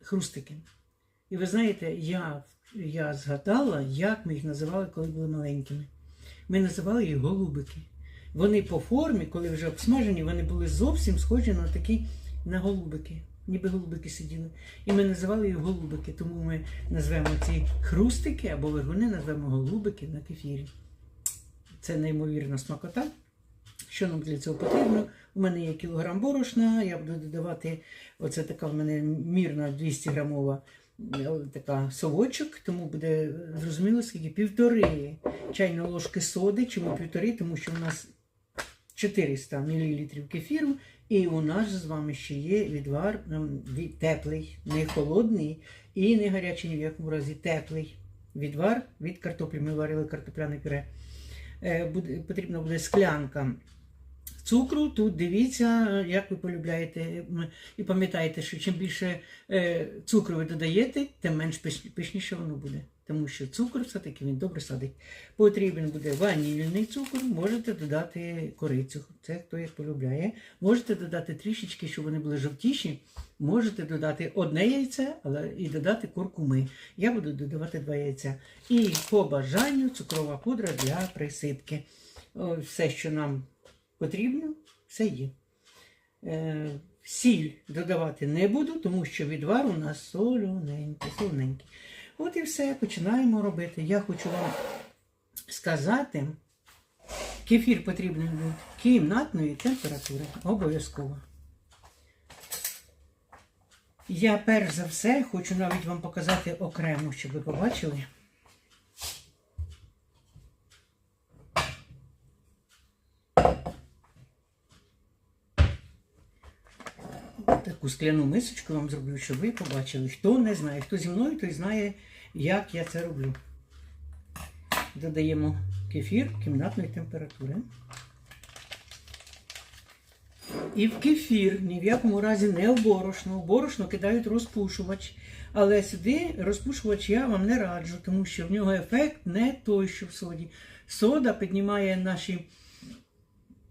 хрустики. І ви знаєте, я, я згадала, як ми їх називали, коли були маленькими. Ми називали їх голубики. Вони по формі, коли вже обсмажені, вони були зовсім схожі на такі на голубики. Ніби голубики сиділи. І ми називали їх голубики, тому ми назвемо ці хрустики або вергуни назвемо голубики на кефірі. Це неймовірна смакота. Що нам для цього потрібно? У мене є кілограм борошна, я буду додавати, оце така в мене мірна 200 грамова е, така совочок, тому буде зрозуміло, скільки півтори чайної ложки соди. Чому півтори? Тому що у нас 400 мл кефіру, і у нас з вами ще є відвар теплий, не холодний і не гарячий ні в якому разі теплий відвар від картоплі. Ми варили картопляне пюре. Е, потрібна буде склянка цукру. Тут дивіться, як ви полюбляєте. І пам'ятайте, що чим більше е, цукру ви додаєте, тим менш пишніше воно буде. Тому що цукор все-таки він добре садить. Потрібен буде ванільний цукор, можете додати корицю. Це хто як полюбляє. Можете додати трішечки, щоб вони були жовтіші. Можете додати одне яйце, але і додати куркуми. Я буду додавати два яйця. І по бажанню цукрова пудра для присипки. Все, що нам потрібно, все є. Е, сіль додавати не буду, тому що відвар у нас солоненький, солоненький. От і все, починаємо робити. Я хочу вам сказати, кефір потрібен від кімнатної температури. Обов'язково. Я перш за все хочу навіть вам показати окремо, щоб ви побачили. Таку скляну мисочку вам зроблю, щоб ви побачили. Хто не знає, хто зі мною, той знає, як я це роблю. Додаємо кефір кімнатної температури. І в кефір ні в якому разі не в борошно. В борошно кидають розпушувач. Але сюди розпушувач я вам не раджу, тому що в нього ефект не той, що в соді. Сода піднімає наші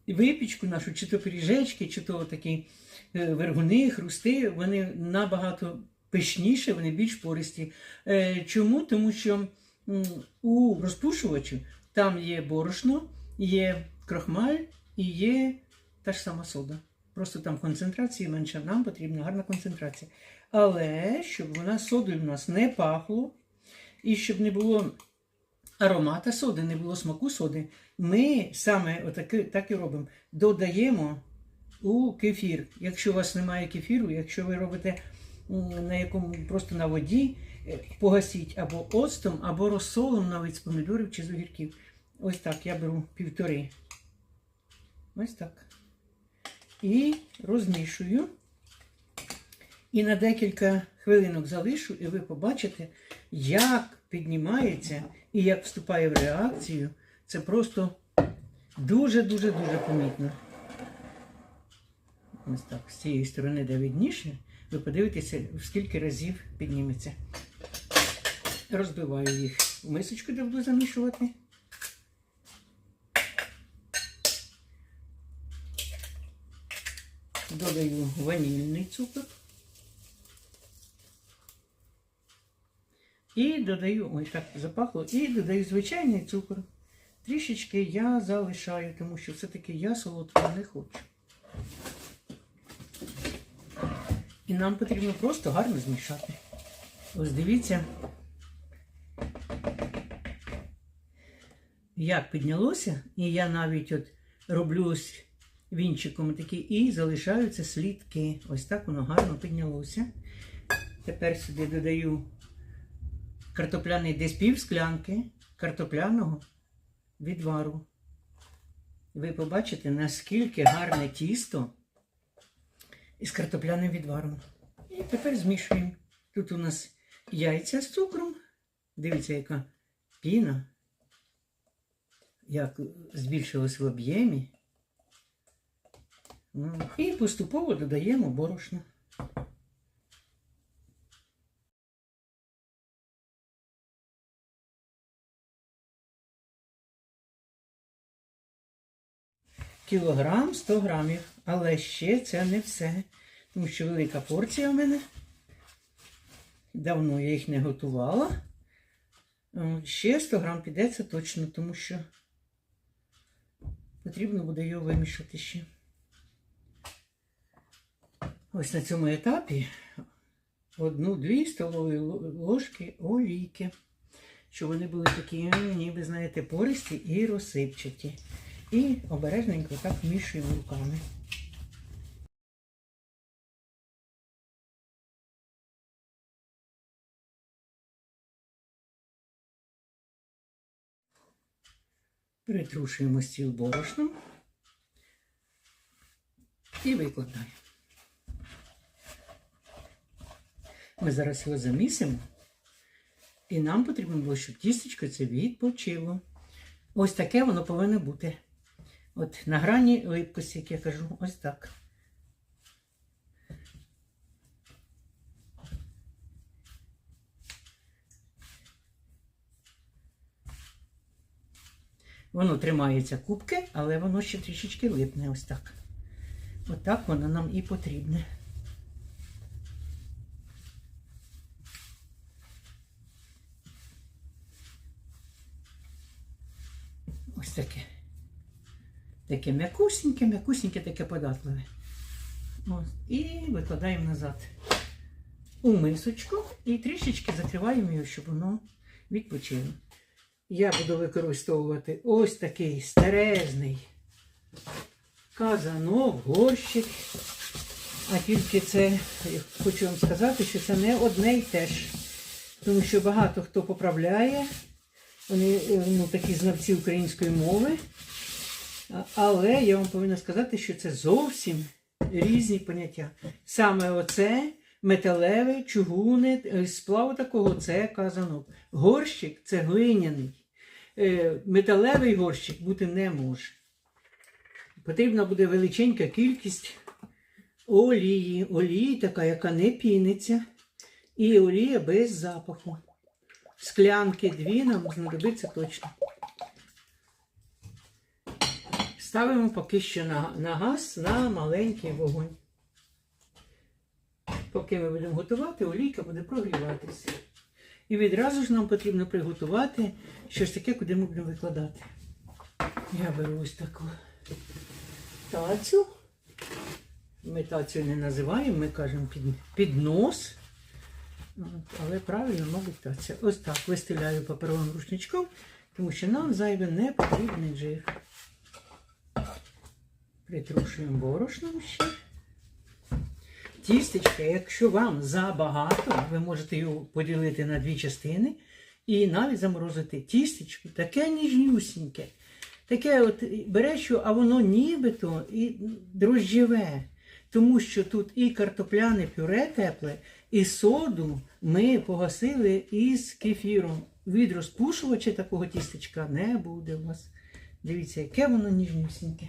випічку, нашу, чи то пиріжечки, чи то такі вергуни, хрусти, вони набагато пишніші, вони більш пористі. Е, Чому? Тому що у розпушувачу там є борошно, є крохмаль і є та ж сама сода. Просто там концентрації менше, нам потрібна гарна концентрація. Але щоб вона содою в нас не пахло, і щоб не було аромата соди, не було смаку соди, ми саме отаки, так і робимо. Додаємо у кефір. Якщо у вас немає кефіру, якщо ви робите на якому просто на воді, е, погасіть або оцтом, або розсолом навіть з помідорів чи з огірків. Ось так я беру півтори. Ось так. І розмішую. І на декілька хвилинок залишу, і ви побачите, як піднімається і як вступає в реакцію. Це просто дуже-дуже дуже помітно. Ось так, з цієї сторони, де видніше, ви подивитеся, в скільки разів підніметься. Розбиваю їх в мисочку, де буду замішувати. Додаю ванільний цукор. І додаю, ой, так запахло, і додаю звичайний цукор. Трішечки я залишаю, тому що все-таки я солодкого не хочу. І нам потрібно просто гарно змішати. Ось дивіться, як піднялося, і я навіть от роблю ось вінчиком такі і залишаються слідки. Ось так воно гарно піднялося. Тепер сюди додаю картопляний десь пів склянки картопляного відвару. Ви побачите, наскільки гарне тісто із картопляним відваром. І тепер змішуємо. Тут у нас яйця з цукром. Дивіться, яка піна, як збільшилось в об'ємі. Ну, І поступово додаємо борошно. Кілограм 100 грамів. Але ще це не все. Тому що велика порція в мене. Давно я їх не готувала. Ще 100 грам піде це точно, тому що потрібно буде його вимішати ще. Ось на цьому етапі одну-дві столові ложки олійки, щоб вони були такі, ніби, знаєте, пористі і розсипчаті. І обережненько так вмішуємо руками. Притрушуємо стіл борошном і викладаємо. Ми зараз його замісимо, і нам потрібно було, щоб тістечко це відпочило. Ось таке воно повинно бути. От на грані липкості, як я кажу, ось так. Воно тримається кубки, але воно ще трішечки липне ось так. Отак воно нам і потрібне. Ось таке. Таке м'якусіньке, м'якусіньке, таке податливе. Ось. І викладаємо назад у мисочку і трішечки закриваємо його, щоб воно відпочило. Я буду використовувати ось такий старезний казанок, горщик. А тільки це, я хочу вам сказати, що це не одне й те ж. Тому що багато хто поправляє, вони е, ну, такі знавці української мови. Але я вам повинна сказати, що це зовсім різні поняття. Саме оце металевий, чугуни, е, сплав такого це казанок. Горщик це глиняний. Е, Металевий горщик бути не може. Потрібна буде величенька кількість олії. Олії така, яка не піниться. І олія без запаху. Склянки дві нам знадобиться точно. Ставимо поки що на, на газ на маленький вогонь. Поки ми будемо готувати, олійка буде прогріватися. І відразу ж нам потрібно приготувати щось таке, куди ми будемо викладати. Я беру ось таку тацю. Ми тацю не називаємо, ми кажемо під. От, Але правильно, мабуть, таця. Ось так вистеляю паперовим рушничком, тому що нам зайве не потрібний жир. Притрушуємо борошном ще. Тістечка, якщо вам забагато, ви можете його поділити на дві частини і навіть заморозити тістечко, таке ніжнюсіньке. Таке от береш, а воно нібито і дрожжєве. Тому що тут і картопляне пюре тепле, і соду ми погасили із кефіром. Від розпушувача такого тістечка не буде у вас. Дивіться, яке воно ніжнюсіньке.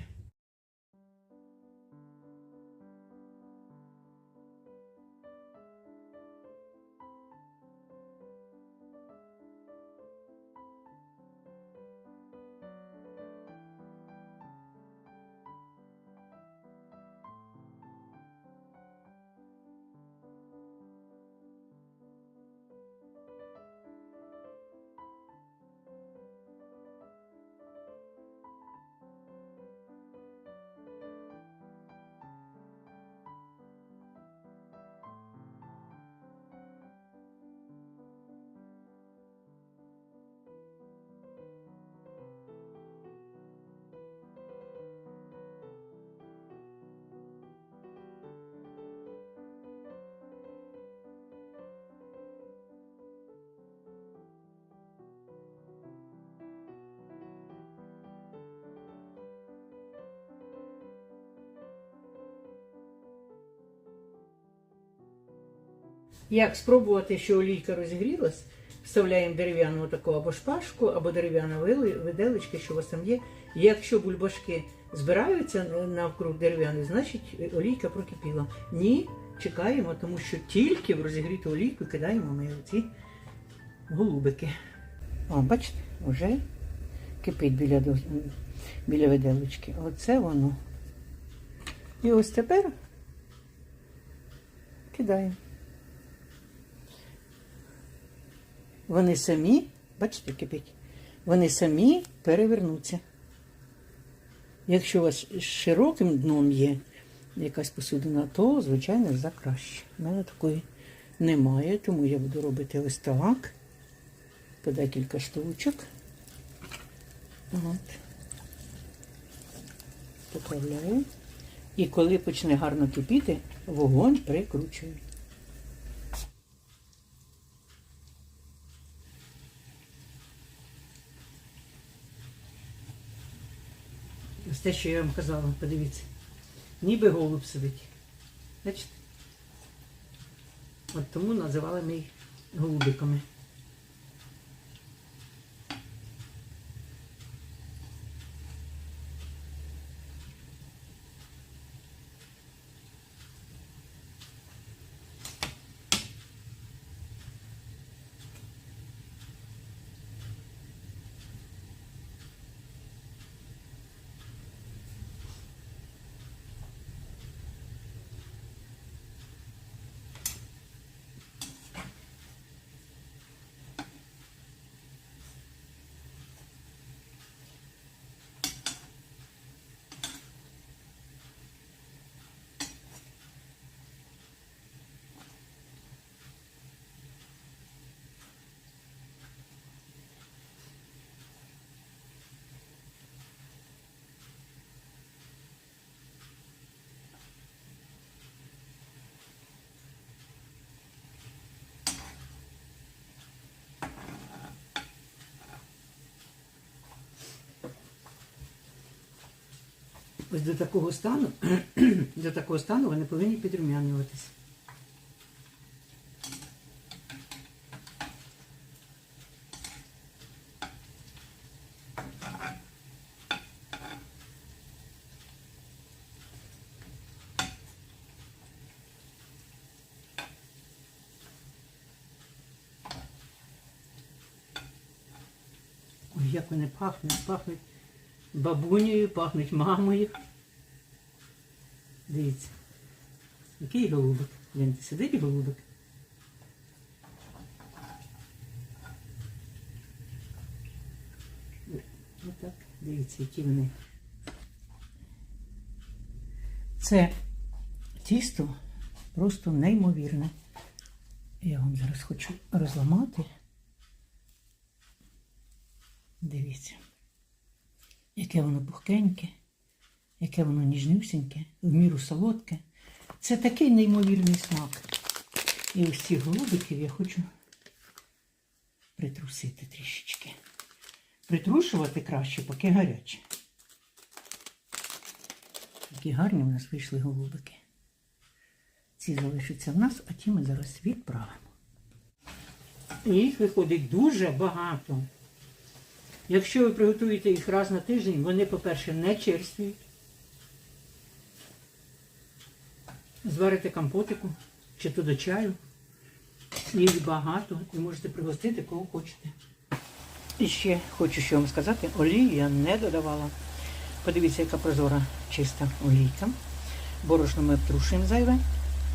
Як спробувати, що олійка розігрілась, вставляємо дерев'яну таку або шпажку, або дерев'яну виделечки, що у вас там є. Якщо бульбашки збираються навкруг дерев'яної, значить олійка прокипіла. Ні, чекаємо, тому що тільки в розігріту олійку кидаємо ми ці голубики. О, бачите, вже кипить біля, біля виделочки. Оце воно. І ось тепер кидаємо. Вони самі, бачите, кипить, вони самі перевернуться. Якщо у вас широким дном є якась посудина, то, звичайно, за краще. У мене такої немає, тому я буду робити ось так. По декілька штучок. От. Поправляю. І коли почне гарно кипіти, вогонь прикручую. Ось те, що я вам казала, подивіться. Ніби голуб сидить. Бачите? От тому називали ми їх голубиками. Ось до такого стану, до такого стану вони повинні підрумянюватися. Як вони пахнуть, пахнуть бабунею, пахнуть мамою. Дивіться. Який голубик. Він сидить голубик. Отак, дивіться, які вони. Це тісто просто неймовірне. Я вам зараз хочу розламати. Дивіться яке воно пухкеньке, яке воно ніжнюсіньке, в міру солодке. Це такий неймовірний смак. І ось ці голубиків я хочу притрусити трішечки. Притрушувати краще, поки гаряче. Які гарні у нас вийшли голубики. Ці залишаться в нас, а ті ми зараз відправимо. Їх виходить дуже багато. Якщо ви приготуєте їх раз на тиждень, вони, по-перше, не черствіють. Зварите компотику чи то до чаю. Їх багато і можете пригостити кого хочете. І ще хочу що вам сказати, олію я не додавала. Подивіться, яка прозора чиста олійка. Борошно ми обтрушуємо зайве.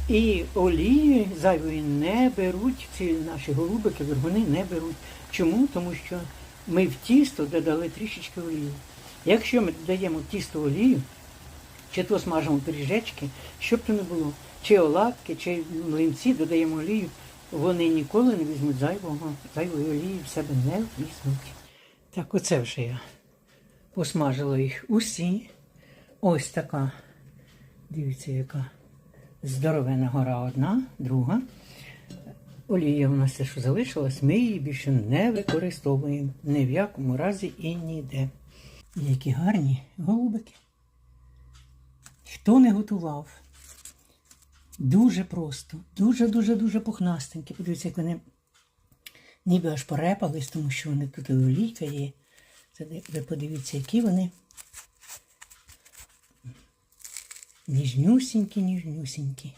І олії зайвої не беруть, ці наші голубики, вергуни не беруть. Чому? Тому що ми в тісто додали трішечки олії. Якщо ми додаємо тісто олію, чи то смажимо пиріжечки, що б то не було, чи оладки, чи млинці, додаємо олію, вони ніколи не візьмуть зайвого, зайвої олії в себе не візьмуть. Так, оце вже я посмажила їх усі. Ось така. Дивіться, яка здоровена гора одна, друга. Олія у нас те, що залишилась, ми її більше не використовуємо ні в якому разі і ніде. Які гарні голубики. Хто не готував? Дуже просто, дуже-дуже-дуже пухнастенькі. Подивіться, як вони ніби аж порепались, тому що вони тут і олійка є. Ви подивіться, які вони ніжнюсінькі, ніжнюсінькі.